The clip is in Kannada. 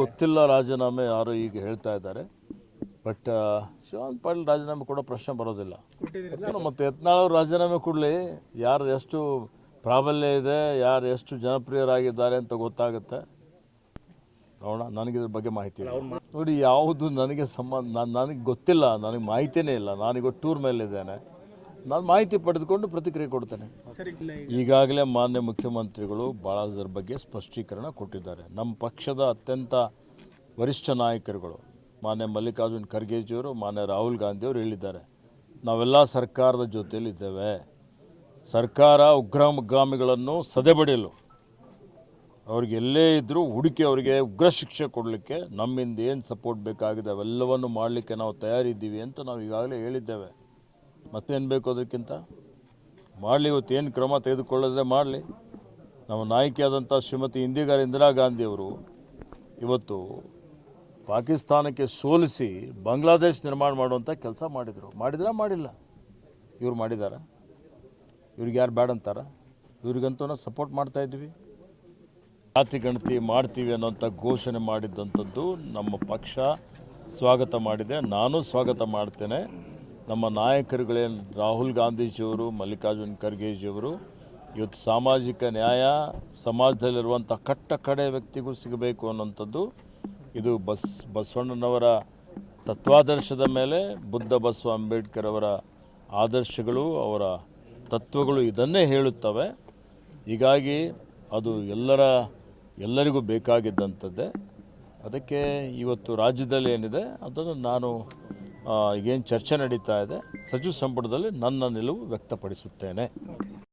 ಗೊತ್ತಿಲ್ಲ ರಾಜೀನಾಮೆ ಯಾರು ಈಗ ಹೇಳ್ತಾ ಇದ್ದಾರೆ. ಬಟ್ ಶಿವಾನಂದ ಪಾಟೀಲ್ ರಾಜೀನಾಮೆ ಕೂಡ ಪ್ರಶ್ನೆ ಬರೋದಿಲ್ಲ. ಮತ್ತು ಮತ್ತೆ ಯತ್ನಾಳ್ ಅವ್ರು ರಾಜೀನಾಮೆ ಕೊಡಲಿ, ಯಾರು ಎಷ್ಟು ಪ್ರಾಬಲ್ಯ ಇದೆ, ಯಾರು ಎಷ್ಟು ಜನಪ್ರಿಯರಾಗಿದ್ದಾರೆ ಅಂತ ಗೊತ್ತಾಗುತ್ತೆ. ನೋಡೋಣ ನನಗಿದ್ರ ಬಗ್ಗೆ ಮಾಹಿತಿ ಇಲ್ಲ. ನೋಡಿ, ಯಾವುದು ನನಗೆ ಸಂಬಂಧ ನಾನು ನನಗೆ ಗೊತ್ತಿಲ್ಲ, ನನಗೆ ಮಾಹಿತಿನೇ ಇಲ್ಲ. ನಾನೀಗ ಟೂರ್ ಮೇಲಿದ್ದೇನೆ. ನಾನು ಮಾಹಿತಿ ಪಡೆದುಕೊಂಡು ಪ್ರತಿಕ್ರಿಯೆ ಕೊಡ್ತೇನೆ. ಈಗಾಗಲೇ ಮಾನ್ಯ ಮುಖ್ಯಮಂತ್ರಿಗಳು ಭಾಳದರ ಬಗ್ಗೆ ಸ್ಪಷ್ಟೀಕರಣ ಕೊಟ್ಟಿದ್ದಾರೆ. ನಮ್ಮ ಪಕ್ಷದ ಅತ್ಯಂತ ವರಿಷ್ಠ ನಾಯಕರುಗಳು ಮಾನ್ಯ ಮಲ್ಲಿಕಾರ್ಜುನ್ ಖರ್ಗೆಜಿಯವರು ಮಾನ್ಯ ರಾಹುಲ್ ಗಾಂಧಿಯವರು ಹೇಳಿದ್ದಾರೆ. ನಾವೆಲ್ಲ ಸರ್ಕಾರದ ಜೊತೆಯಲ್ಲಿದ್ದೇವೆ. ಸರ್ಕಾರ ಉಗ್ರಗಾಮಿಗಳನ್ನು ಸದೆಬಡಿಯಲು ಅವ್ರಿಗೆ ಎಲ್ಲೇ ಇದ್ದರೂ ಹುಡುಕಿ ಅವರಿಗೆ ಉಗ್ರ ಶಿಕ್ಷೆ ಕೊಡಲಿಕ್ಕೆ ನಮ್ಮಿಂದ ಏನು ಸಪೋರ್ಟ್ ಬೇಕಾಗಿದೆ ಅವೆಲ್ಲವನ್ನು ಮಾಡಲಿಕ್ಕೆ ನಾವು ತಯಾರಿದ್ದೀವಿ ಅಂತ ನಾವು ಈಗಾಗಲೇ ಹೇಳಿದ್ದೇವೆ. ಮತ್ತೇನು ಬೇಕು ಅದಕ್ಕಿಂತ? ಮಾಡಲಿ ಇವತ್ತು ಏನು ಕ್ರಮ ತೆಗೆದುಕೊಳ್ಳದೆ ಮಾಡಲಿ. ನಮ್ಮ ನಾಯಕಿಯಾದಂಥ ಶ್ರೀಮತಿ ಇಂದಿರಾ ಇಂದಿರಾ ಗಾಂಧಿಯವರು ಇವತ್ತು ಪಾಕಿಸ್ತಾನಕ್ಕೆ ಸೋಲಿಸಿ ಬಾಂಗ್ಲಾದೇಶ್ ನಿರ್ಮಾಣ ಮಾಡುವಂಥ ಕೆಲಸ ಮಾಡಿದರು. ಮಾಡಿದ್ರಾ ಮಾಡಿಲ್ಲ? ಇವ್ರು ಮಾಡಿದಾರ? ಇವ್ರಿಗೆ ಯಾರು ಬೇಡ ಅಂತಾರ? ಇವ್ರಿಗಂತೂ ನಾವು ಸಪೋರ್ಟ್ ಮಾಡ್ತಾ ಇದ್ವಿ. ಜಾತಿ ಗಣತಿ ಮಾಡ್ತೀವಿ ಅನ್ನೋಂಥ ಘೋಷಣೆ ಮಾಡಿದ್ದಂಥದ್ದು ನಮ್ಮ ಪಕ್ಷ ಸ್ವಾಗತ ಮಾಡಿದೆ. ನಾನು ಸ್ವಾಗತ ಮಾಡ್ತೇನೆ. ನಮ್ಮ ನಾಯಕರುಗಳೇ ರಾಹುಲ್ ಗಾಂಧೀಜಿಯವರು, ಮಲ್ಲಿಕಾರ್ಜುನ್ ಖರ್ಗೆಜಿಯವರು. ಇವತ್ತು ಸಾಮಾಜಿಕ ನ್ಯಾಯ, ಸಮಾಜದಲ್ಲಿರುವಂಥ ಕಟ್ಟ ಕಡೆ ವ್ಯಕ್ತಿಗೂ ಸಿಗಬೇಕು ಅನ್ನೋಂಥದ್ದು ಇದು ಬಸ್, ಬಸವಣ್ಣನವರ ತತ್ವಾದರ್ಶದ ಮೇಲೆ, ಬುದ್ಧ ಬಸವ ಅಂಬೇಡ್ಕರ್ ಅವರ ಆದರ್ಶಗಳು, ಅವರ ತತ್ವಗಳು ಇದನ್ನೇ ಹೇಳುತ್ತವೆ. ಹೀಗಾಗಿ ಅದು ಎಲ್ಲರ, ಎಲ್ಲರಿಗೂ ಬೇಕಾಗಿದ್ದಂಥದ್ದೇ. ಅದಕ್ಕೆ ಇವತ್ತು ರಾಜ್ಯದಲ್ಲಿ ಏನಿದೆ, ಅದನ್ನು ನಾನು ಏನು ಚರ್ಚೆ ನಡೀತಾ ಇದೆ. ಸಚಿವ ಸಂಪುಟದಲ್ಲಿ ನನ್ನ ನಿಲುವು ವ್ಯಕ್ತಪಡಿಸುತ್ತೇನೆ.